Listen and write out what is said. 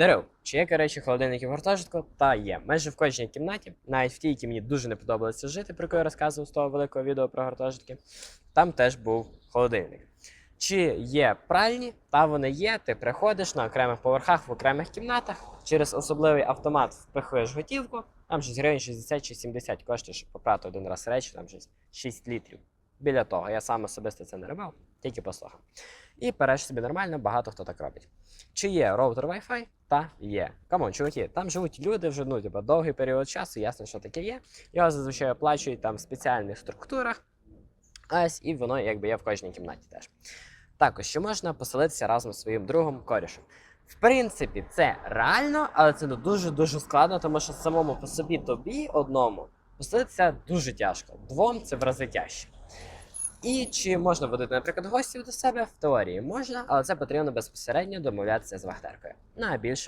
Дарив, чи є речі в гуртожитку? Та є. Майже в кожній кімнаті, навіть в тій, які мені дуже не подобалося жити, про яку я розказував з того великого відео про гуртожитки, там теж був холодильник. Чи є пральні? Та вони є. Ти приходиш на окремих поверхах в окремих кімнатах, через особливий автомат впихуєш готівку, там щось гривень 60 чи 70 коштує, щоб попрати один раз речі, там щось 6 літрів. Біля того. Я сам особисто це не робив, тільки послухав. І переш собі нормально, багато хто так робить. Чи є роутер Wi-Fi? Та є. Камон, чуваки, там живуть люди вже ну, типу, довгий період часу, ясно, що таке є. Його зазвичай оплачують там в спеціальних структурах. Ось, і воно якби є в кожній кімнаті теж. Також ще можна поселитися разом з своїм другом корішем. В принципі, це реально, але це дуже-дуже складно, тому що самому по собі тобі одному поселитися дуже тяжко. Двом це в рази тяжче. І чи можна водити, наприклад, гостів до себе? В теорії можна, але це потрібно безпосередньо домовлятися з вахтеркою. Ну а більше